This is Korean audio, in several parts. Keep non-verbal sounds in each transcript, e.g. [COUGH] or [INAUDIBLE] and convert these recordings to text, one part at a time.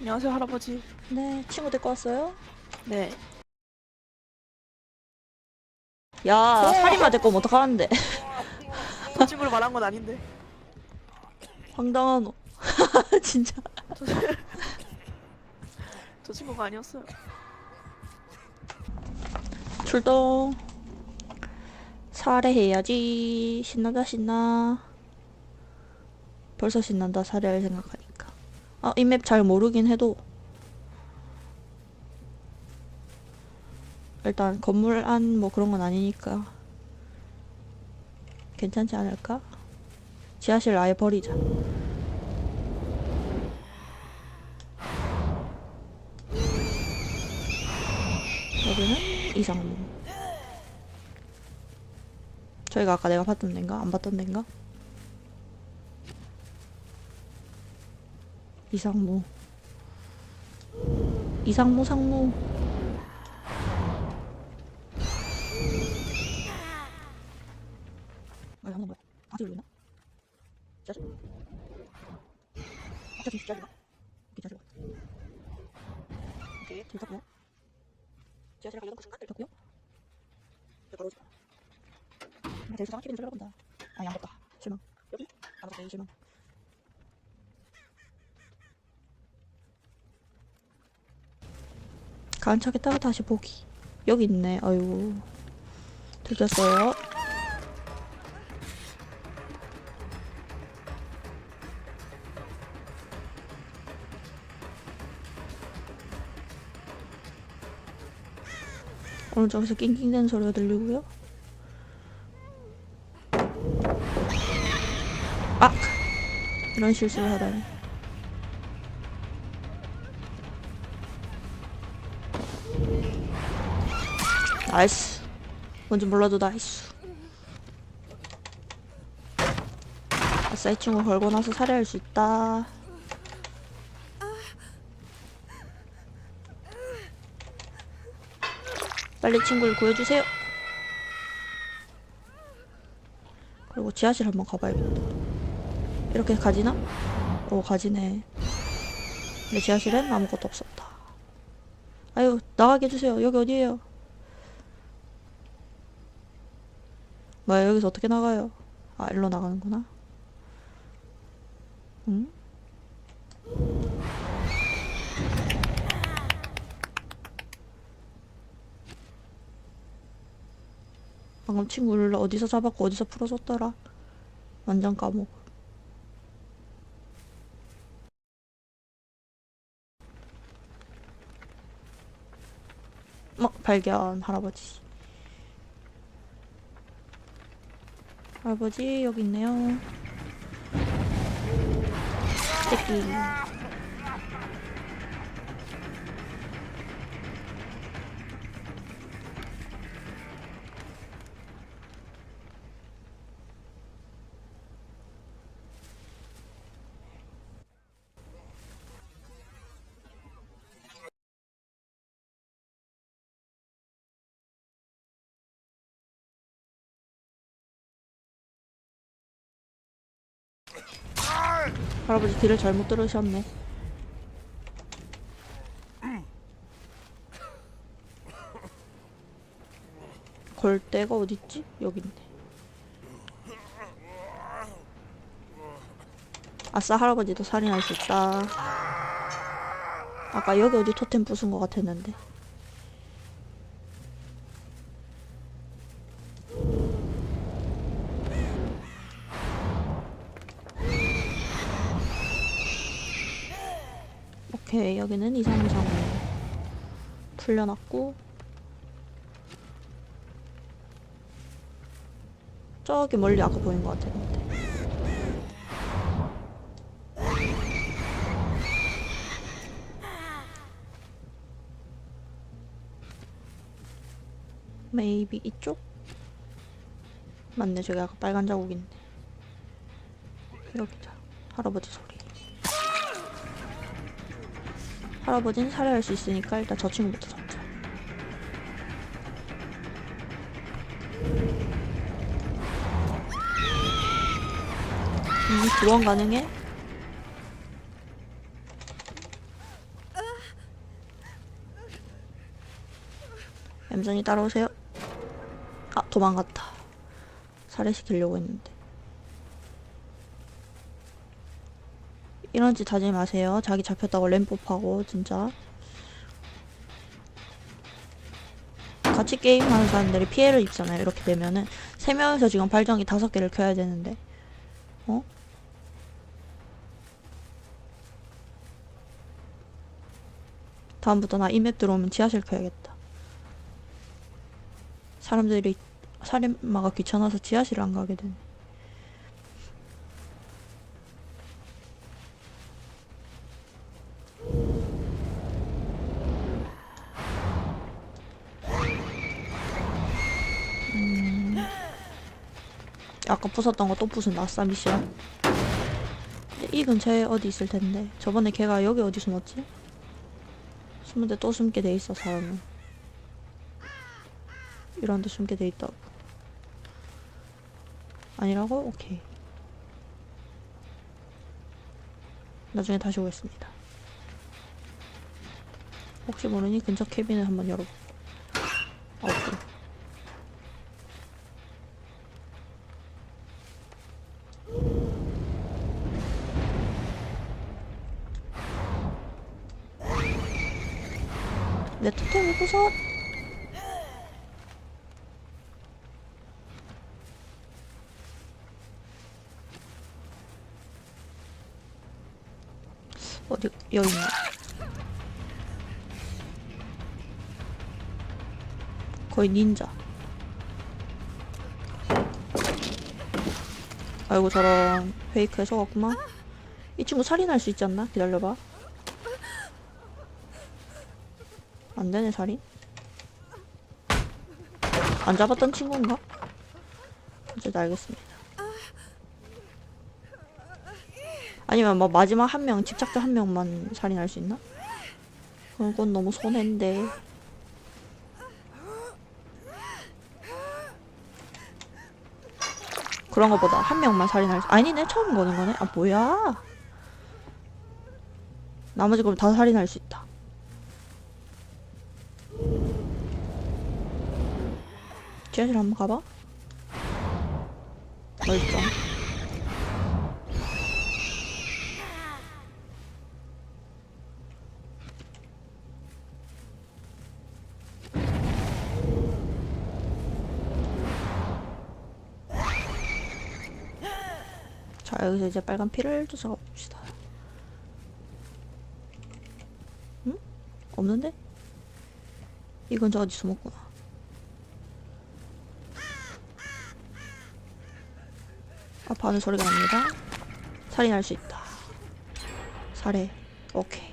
안녕하세요 할아버지. 네, 친구 데리고 왔어요? 네. 야, 살인마 데리고 오면 어떡하는데? 그 친구를 말한 건 아닌데. 황당하노. [LAUGHS] 진짜. 저, 저 친구가 아니었어요. 출동. 살해해야지. 신난다, 신나. 벌써 신난다, 살해할 생각하니까. 아, 이 맵 잘 모르긴 해도. 일단, 건물 안 뭐 그런 건 아니니까. 괜찮지 않을까? 지하실 아예 버리자. 여기는 이상무. 저희가 아까 내가 봤던 데인가? 안 봤던 데인가? 이상무. 이상무 상무. 아, 한번 뭐야? 아직 올리나? 짜증. 아, 짜증, 짜증. 오케이, 짜증. 오케이, 들켰고요. 지하실에 가려던 그 순간 들켰고요. 저 바로 오지. 나 제일 수상한 키비인 줄 알아본다. 아, 양봤다. 실망. 여기? 아무도 제일 실망. 간척했다가 다시 보기. 여기 있네. 아유. 들켰어요. 오른쪽에서 낑낑대는 소리가 들리고요. 아! 이런 실수를 하다니. 나이스. 뭔지 몰라도 나이스. 아싸, 이 친구 걸고 나서 살해할 수 있다. 빨리 친구를 구해주세요. 그리고 지하실 한번 가봐야겠다. 이렇게 가지나? 오, 가지네. 근데 지하실엔 아무것도 없었다. 아유, 나가게 해주세요. 여기 어디에요? 뭐야, 여기서 어떻게 나가요? 아, 일로 나가는구나. 응? 방금 친구를 어디서 잡았고 어디서 풀어줬더라. 완전 까먹어. 어, 발견, 할아버지. 할아버지, 여기 있네요. 새끼. 할아버지 길을 잘못 들으셨네. 걸 데가 어딨지? 있네. 아싸 할아버지도 살인할 수 있다. 아까 여기 어디 토템 부순 것 같았는데. 여기는 이상이상 풀려났고 저기 멀리 아까 보인 것 같았는데. 메이비 이쪽? 맞네 저기 아까 빨간 자국 있네 여기다 할아버지 소 할아버지는 살해할 수 있으니까 일단 저 친구부터 잡자. 음, 두원 가능해? 얌전히 따라오세요. 아, 도망갔다. 살해시키려고 했는데. 이런 짓 하지 마세요. 자기 잡혔다고 램법하고, 진짜. 같이 게임하는 사람들이 피해를 입잖아요. 이렇게 되면은. 세 명이서 지금 발전기 다섯 개를 켜야 되는데. 어? 다음부터 나 이 맵 들어오면 지하실 켜야겠다. 사람들이 살인마가 귀찮아서 지하실 안 가게 되네. 아까 부쉈던 거 또 부순 아싸 미션. 이 근처에 어디 있을 텐데. 저번에 걔가 여기 어디 숨었지? 숨은데 또 숨게 돼 있어 사람은. 이런 데 숨게 돼 있다고. 아니라고? 오케이. 나중에 다시 오겠습니다. 혹시 모르니 근처 캐빈을 한번 열어볼게. 아, 없고. 내 토템을 부숴! 어디 여기 있네. 거의 닌자. 아이고 저런 페이크에 속았구만. 이 친구 살인할 수 있지 않나? 기다려봐. 안 되네 살인. 안 잡았던 친구인가? 이제 알겠습니다. 아니면 뭐 마지막 한 명, 집착자 한 명만 살인할 수 있나? 그건 너무 손해인데. 그런 거보다 한 명만 살인할 수, 아니네, 처음 거는 거네? 아, 뭐야? 나머지 그럼 다 살인할 수 있다. 지하실 한번 가봐. 어딨어? 자 여기서 이제 빨간 피를 쫓아가 봅시다. 응? 없는데? 이건 저 어디서 먹구나. 아파하는 소리가 납니다. 살인할 수 있다. 살해. 오케이.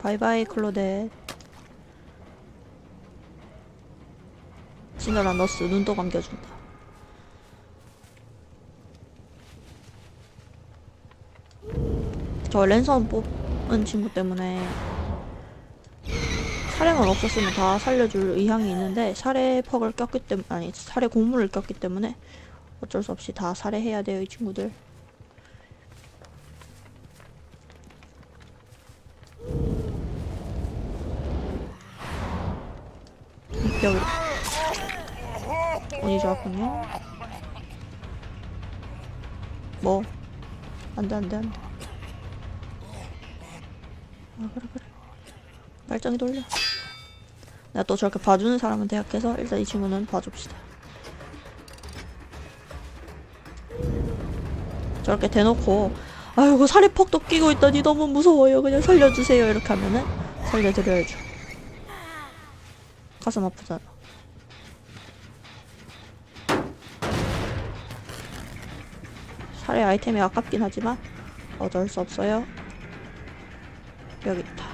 바이바이 클로데. 시너라 너스 눈도 감겨준다. 저 랜선 뽑은 친구 때문에 살해만 없었으면 다 살려줄 의향이 있는데 살해 퍽을 꼈기 때문에 아니 살해 공물을 꼈기 때문에 어쩔 수 없이 다 살해해야 돼요 이 친구들. 여기 운이 좋았군요. 뭐? 안돼 안돼 안돼. 아 그래 그래. 발전기 돌려. 내가 또 저렇게 봐주는 사람은 대학해서 일단 이 친구는 봐줍시다. 저렇게 대놓고 아이고 살인퍽도 끼고 있더니 너무 무서워요. 그냥 살려주세요. 이렇게 하면은 살려드려야죠. 가슴 아프잖아. 살해 아이템이 아깝긴 하지만 어쩔 수 없어요. 여기 있다.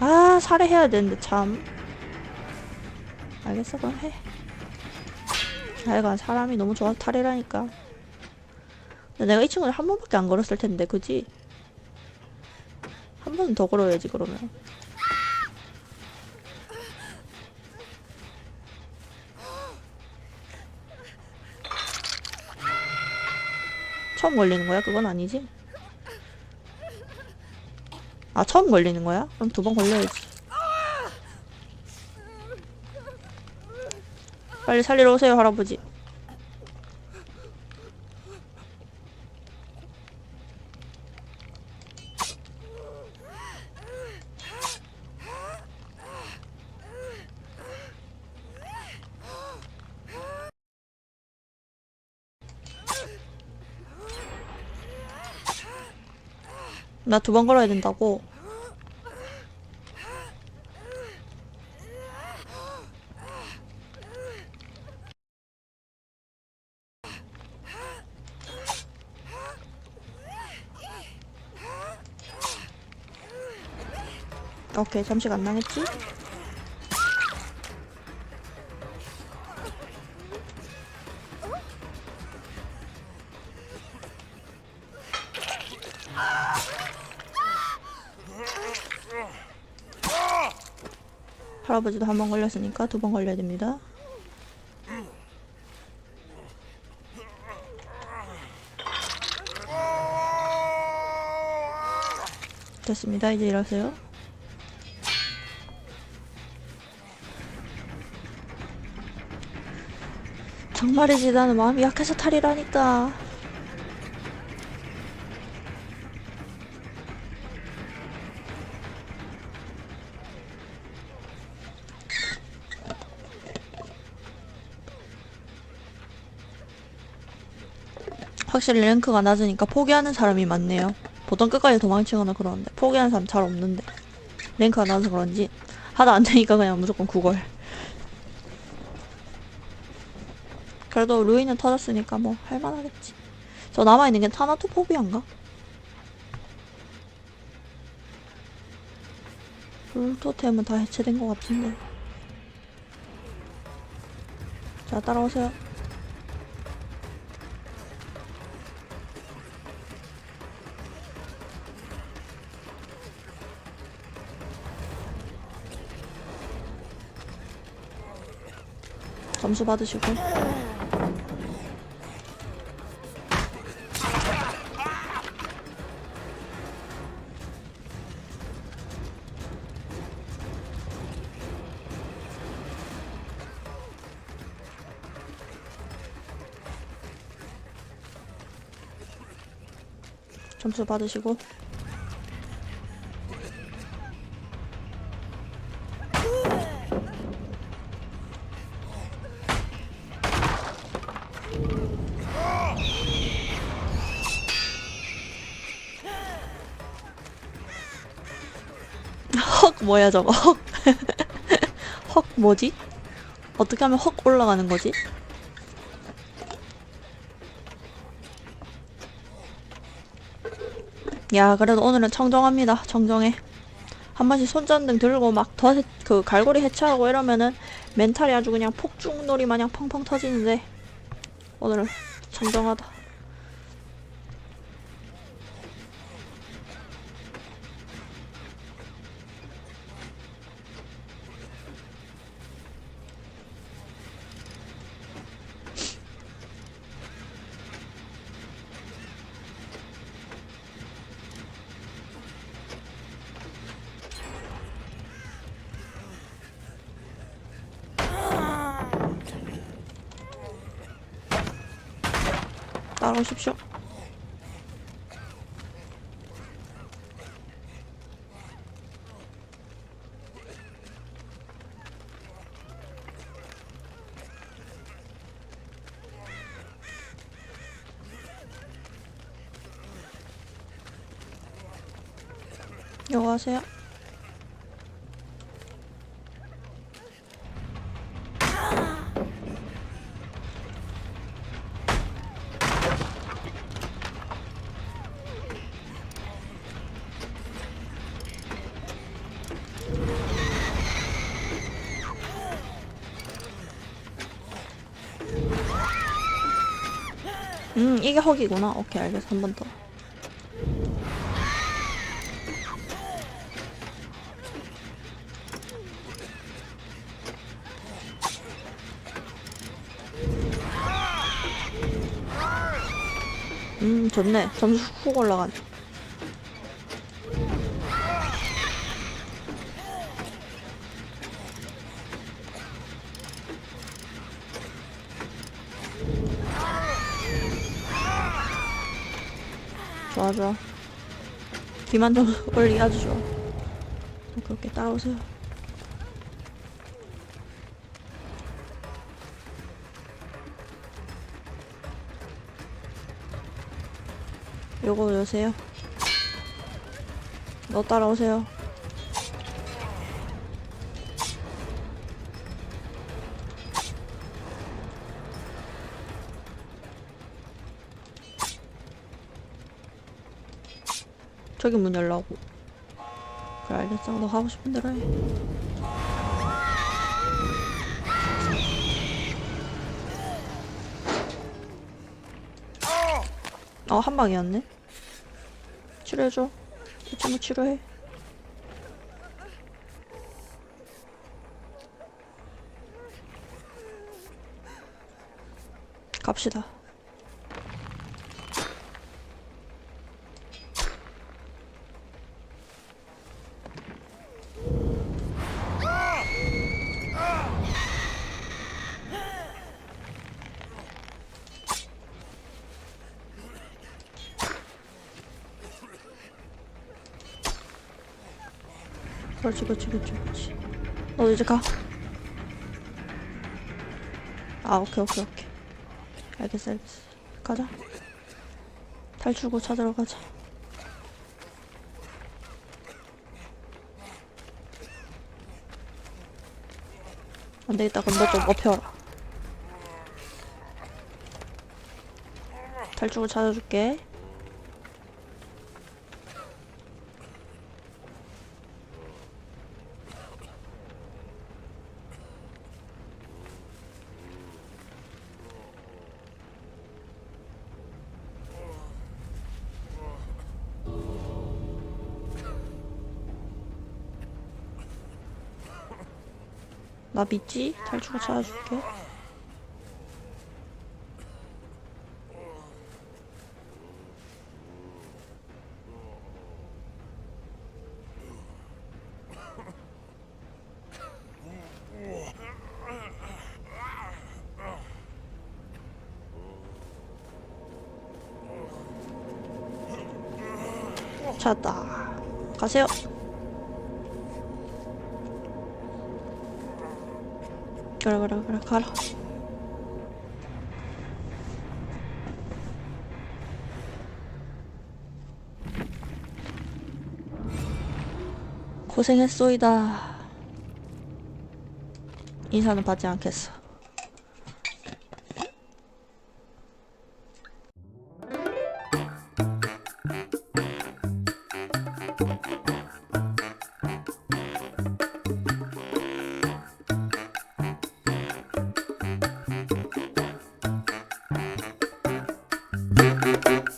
아, 살해해야 되는데 참. 알겠어 그럼 해 하여간 사람이 너무 좋아서 탈이라니까 내가 이 친구를 한 번밖에 안 걸었을 텐데 그지? 한 번 더 걸어야지 그러면 처음 걸리는 거야? 그건 아니지? 아 처음 걸리는 거야? 그럼 두 번 걸려야지 빨리 살리러 오세요 할아버지 나 두 번 걸어야 된다고 오케이 잠식 안 나겠지? 할아버지도 한 번 걸렸으니까 두 번 걸려야 됩니다. 됐습니다. 이제 일하세요. 정말이지 나는 마음이 약해서 탈이라니까. 확실히 랭크가 낮으니까 포기하는 사람이 많네요. 보통 끝까지 도망치거나 그러는데 포기하는 사람 잘 없는데 랭크가 낮아서 그런지 하다 안 되니까 그냥 무조건 구걸. 그래도 루인은 터졌으니까 뭐 할만하겠지. 저 남아있는 게 타나토 포비아인가? 불토템은 다 해체된 것 같은데. 자, 따라오세요. 점수 받으시고. 점수 받으시고. 뭐야 저거 헉 [LAUGHS] 헉 뭐지? 어떻게 하면 헉 올라가는 거지? 야 그래도 오늘은 청정합니다 청정해 한 번씩 손전등 들고 막 더 그 갈고리 해체하고 이러면은 멘탈이 아주 그냥 폭죽놀이 마냥 펑펑 터지는데 오늘은 청정하다 따라오십시오. 여기 하세요 음 이게 헉이구나. 오케이 알겠어. 한 번 더. 음 좋네. 점수 훅 올라가네 좋아. 기만 좀 아주 좋아 그렇게 따라오세요. 요거 여세요. 너 따라오세요 저기 문 열라고 그래 알겠어 너 하고 싶은 대로 해 어, 한 방이었네. 치료해줘. 뭐 치료해. 갑시다. 그렇지, 그렇지, 그렇지, 그렇지. 너 이제 가. 아, 오케이, 오케이, 오케이. 알겠어, 알겠어. 가자. 탈출구 찾으러 가자. 안 되겠다. 그럼 너 좀 업혀라. 탈출구 찾아줄게. 나 믿지? 탈출구 찾아줄게. 찾았다. 가세요. 그래 그래 그래. 가라. 고생했소이다. 인사는 받지 않겠어